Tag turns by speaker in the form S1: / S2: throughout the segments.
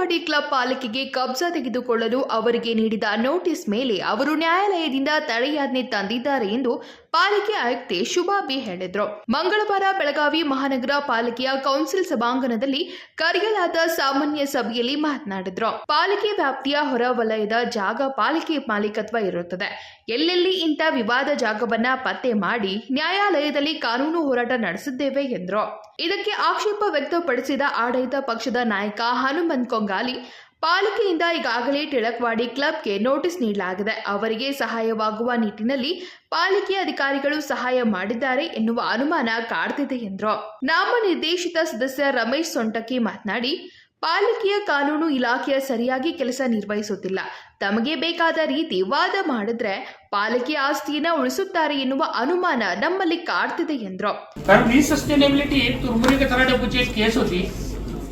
S1: ಟಿಳಕ್ವಾಡಿ club ಪಾಲಿಕೆಗೆ ಕಬ್ಜಾ ತೆಗೆದುಕೊಳ್ಳಲು ಅವರಿಗೆ ನೀಡಿದ ನೋಟಿಸ್ ಮೇಲೆ ಅವರು ನ್ಯಾಯಾಲಯದಿಂದ ತಡೆಯಾಜ್ಞೆ ತಂದಿದ್ದಾರೆ ಎಂದು ಪಾಲಿಕೆ ಆಯುಕ್ತೆ ಶುಭಾ ಬಿ ಹೇಳಿದ್ರು. ಮಂಗಳವಾರ ಬೆಳಗಾವಿ ಮಹಾನಗರ ಪಾಲಿಕೆಯ ಕೌನ್ಸಿಲ್ ಸಭಾಂಗಣದಲ್ಲಿ ಕರೆಯಲಾದ ಸಾಮಾನ್ಯ ಸಭೆಯಲ್ಲಿ ಮಾತನಾಡಿದ್ರು. ಪಾಲಿಕೆ ವ್ಯಾಪ್ತಿಯ ಹೊರ ವಲಯದ ಜಾಗ ಪಾಲಿಕೆ ಮಾಲೀಕತ್ವ ಇರುತ್ತದೆ. ಎಲ್ಲೆಲ್ಲಿ ಇಂಥ ವಿವಾದ ಜಾಗವನ್ನ ಪತ್ತೆ ಮಾಡಿ ನ್ಯಾಯಾಲಯದಲ್ಲಿ ಕಾನೂನು ಹೋರಾಟ ನಡೆಸಿದ್ದೇವೆ ಎಂದರು. ಇದಕ್ಕೆ ಆಕ್ಷೇಪ ವ್ಯಕ್ತಪಡಿಸಿದ ಆಡಳಿತ ಪಕ್ಷದ ನಾಯಕ ಹನುಮಂತ್ ಕೊಂಗಾಲಿ ಪಾಲಿಕೆಯಿಂದ ಈಗಾಗಲೇ ಟಿಳಕ್ವಾಡಿ ಕ್ಲಬ್ಗೆ ನೋಟಿಸ್ ನೀಡಲಾಗಿದೆ. ಅವರಿಗೆ ಸಹಾಯವಾಗುವ ನಿಟ್ಟಿನಲ್ಲಿ ಪಾಲಿಕೆ ಅಧಿಕಾರಿಗಳು ಸಹಾಯ ಮಾಡಿದ್ದಾರೆ ಎನ್ನುವ ಅನುಮಾನ ಕಾಡ್ತಿದೆ ಎಂದರು. ನಾಮನಿರ್ದೇಶಿತ ಸದಸ್ಯ ರಮೇಶ್ ಸೊಂಟಕಿ ಮಾತನಾಡಿ, ಪಾಲಿಕೆಯ ಕಾನೂನು ಇಲಾಖೆಯ ಸರಿಯಾಗಿ ಕೆಲಸ ನಿರ್ವಹಿಸುತ್ತಿಲ್ಲ. ತಮಗೆ ಬೇಕಾದ ರೀತಿ ವಾದ ಮಾಡಿದ್ರೆ ಪಾಲಿಕೆ ಆಸ್ತಿಯನ್ನ ಉಳಿಸುತ್ತಾರೆ ಎನ್ನುವ ಅನುಮಾನ ನಮ್ಮಲ್ಲಿ ಕಾಡ್ತಿದೆ ಎಂದರು.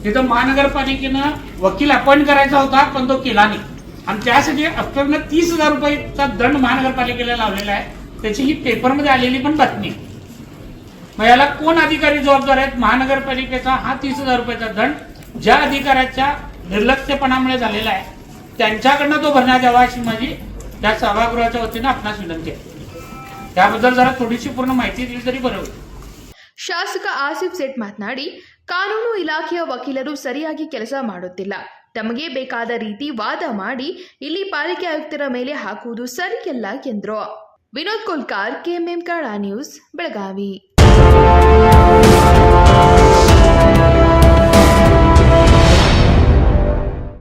S2: तिथं महानगरपालिकेनं वकील अपॉइंट करायचा होता पण तो केला नाही. आणि त्यासाठी अफ्टरनं तीस हजार रुपयेचा दंड महानगरपालिकेला लावलेला आहे. त्याची ही पेपरमध्ये आलेली पण बातमी. मग याला कोण अधिकारी जबाबदार आहेत? महानगरपालिकेचा हा तीस हजार रुपयाचा दंड ज्या अधिकाऱ्याच्या निर्लक्ष्यपणामुळे झालेला आहे त्यांच्याकडनं तो भरण्यात यावा अशी माझी त्या सभागृहाच्या वतीनं आपणास विनंती आहे. त्याबद्दल जरा थोडीशी पूर्ण माहिती दिली तरी बरं होईल.
S1: ಶಾಸಕ ಆಸಿಫ್ ಸೇಠ್ ಮಾತನಾಡಿ, ಕಾನೂನು ಇಲಾಖೆಯ ವಕೀಲರು ಸರಿಯಾಗಿ ಕೆಲಸ ಮಾಡುತ್ತಿಲ್ಲ. ತಮಗೆ ಬೇಕಾದ ರೀತಿ ವಾದ ಮಾಡಿ ಇಲ್ಲಿ ಪಾಲಿಕೆ ಆಯುಕ್ತರ ಮೇಲೆ ಹಾಕುವುದು ಸರಿಯಲ್ಲ ಎಂದರು. Vinod Kolkar, KMM Kannada news, Belagavi.